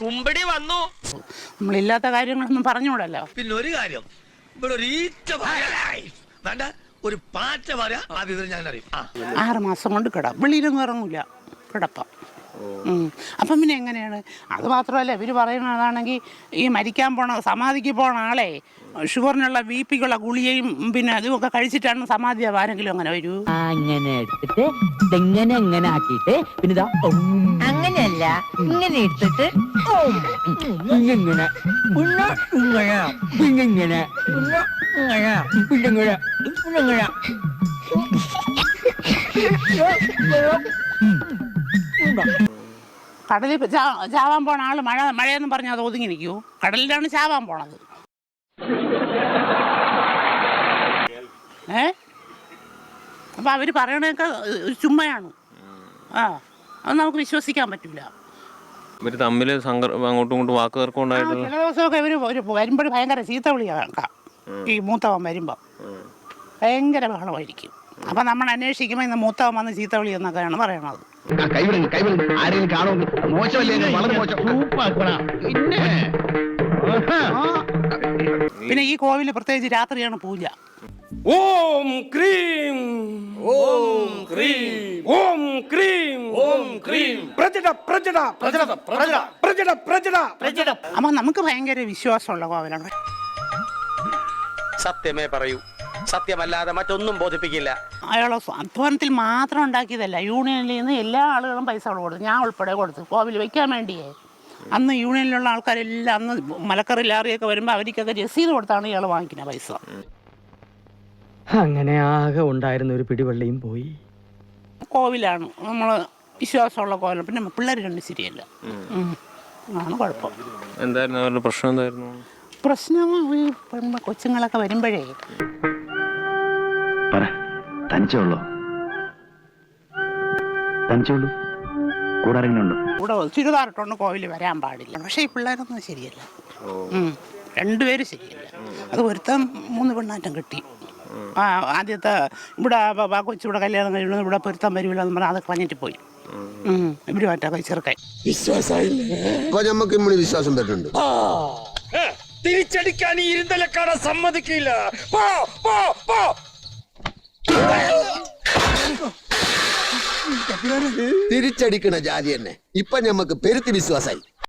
തുമ്പടി വന്നു. നമ്മളില്ലാത്ത കാര്യങ്ങളൊന്നും പറഞ്ഞുകൂടല്ലോ. പിന്നെ ഒരു കാര്യം. ഇവിടെ ഒരു ഈറ്റ. വേണ്ട. ഒരു പാറ്റ പറയാ ആ വിവരം ഞാൻ അറിയും ആറ് മാസം കൊണ്ട് കിടാം. വെളിയിലൊന്നും ഇറങ്ങൂല. കിടപ്പം. ഉം. അപ്പം പിന്നെ എങ്ങനെയാണ്? അത് മാത്രമല്ല ഇവർ പറയുന്നതാണെങ്കിൽ ഈ മരിക്കാൻ പോണ സമാധിക്ക് പോണ ആളെ ഷുഗറിനുള്ള ബി പിക്കുള്ള ഗുളികയും പിന്നെ അതുമൊക്കെ കഴിച്ചിട്ടാണ് സമാധി ആരെങ്കിലും അങ്ങനെ വരൂ? അങ്ങനെ എടുത്തിട്ട് ഇതെങ്ങനെ എങ്ങനെ ആക്കിയിട്ട് പിന്നെ അങ്ങനെയല്ല ഇങ്ങനെ എടുത്തിട്ട് പിന്നെ ഇങ്ങനെ. പിന്നെ ഇങ്ങനെ പിന്നെ ഇങ്ങനെ. പിന്നെ ഇങ്ങനെ പിന്നെ ഇങ്ങനെ പിന്നെ ഇങ്ങനെ കടലിൽ ചാവാൻ പോണ ആൾ മഴ മഴയെന്നും പറഞ്ഞാൽ അത് ഒതുങ്ങി നിൽക്കൂ. കടലിലാണ് ചാവാൻ പോണത്. ഏ? അപ്പൊ അവർ പറയണൊക്കെ ചുമ്മയാണ്. ആ. അത് നമുക്ക് വിശ്വസിക്കാൻ പറ്റില്ല ഇവർ തമ്മിൽ അങ്ങോട്ടും ഇങ്ങോട്ടും വാക്ക് തർക്കം ഉണ്ടായിട്ടുള്ള ചില ദിവസമൊക്കെ ഇവർ വരുമ്പോൾ ഭയങ്കര ചീത്ത വിളിയാക്കാം ഈ മൂത്തവൻ വരുമ്പോൾ ഭയങ്കര ബഹളമായിരിക്കും. അപ്പൊ നമ്മൾ അന്വേഷിക്കുമ്പോൾ ഇന്ന് മൂത്തവൻ വന്ന് ചീത്ത വിളി എന്നൊക്കെയാണ് പറയണത് പിന്നെ? ഈ കോവിലിൽ പ്രത്യേകിച്ച് രാത്രിയാണ് പൂജ. ഓം ക്രീം. ഓം ക്രീം. ഓം ക്രീം. പ്രജട പ്രജട പ്രജട പ്രജട പ്രജട പ്രജട പ്രജട അപ്പം നമുക്ക് ഭയങ്കര വിശ്വാസമുള്ള കോവിലാണ്. സത്യമേ പറയൂ. സത്യമല്ലാതെ മറ്റൊന്നും ബോധിപ്പിക്കില്ല. അയാളെ അധ്വാനത്തിൽ മാത്രം ഉണ്ടാക്കിയതല്ല. യൂണിയനിൽ നിന്ന് എല്ലാ ആളുകളും പൈസ കൊടുത്തു. ഞാൻ ഉൾപ്പെടെ കൊടുത്തു. കോവിൽ വെക്കാൻ വേണ്ടിയേ. അന്ന് യൂണിയനിലുള്ള ആൾക്കാരെല്ലാം അന്ന് മലക്കറി ലാറിയൊക്കെ വരുമ്പോൾ അവർക്കൊക്കെ രസീത് കൊടുത്താണ് ഇയാൾ വാങ്ങിക്കുന്ന പൈസ. അങ്ങനെ ആകെ ഉണ്ടായിരുന്ന ഒരു പിടിവള്ളിയും പോയി. കോവിലാണ്. നമ്മൾ വിശ്വാസമുള്ള കോലം. പിന്നെ പിള്ളേർ രണ്ട് ശരിയല്ല. ആണ് കുഴപ്പം. എന്തായിരുന്നു അവരുടെ പ്രശ്നം എന്തായിരുന്നു? പ്രശ്നം ഈ പെൺമ- കൊച്ചുങ്ങളൊക്കെ വരുമ്പോഴേ പറ. കൂടെ ആരെങ്കിലും ഉണ്ടോ? ഇവിടെ കോവിൽ വരാൻ പാടില്ല. പക്ഷേ ഈ പിള്ളേരൊന്നും ശരിയല്ല. ഉം. രണ്ടുപേരും ശരിയല്ല. അത് ഒരുത്തൻ മൂന്ന് പെണ്ണാറ്റം കിട്ടി. ആ ആദ്യത്തെ ഇവിടെ ബ- കൊച്ചിവിടെ കല്യാണം കഴിയുന്നത് ഇവിടെ പൊരുത്തം വരില്ല എന്ന് പറഞ്ഞാൽ അത് കളഞ്ഞിട്ട് പോയി. ഉം. ഇവർ മറ്റേ ചെറുക്കായി ഇപ്പൊ നമുക്ക് ഇമ്മണി വിശ്വാസം വരുന്നുണ്ട്. തിരിച്ചടിക്കാൻ ഈ ഇരുന്തലക്കാട സമ്മതിക്കില്ല. പോ പോ പോ. തിരിച്ചടിക്കണ ജാതി തന്നെ. ഇപ്പൊ ഞമ്മക്ക് പെരുത്തി വിശ്വാസായി.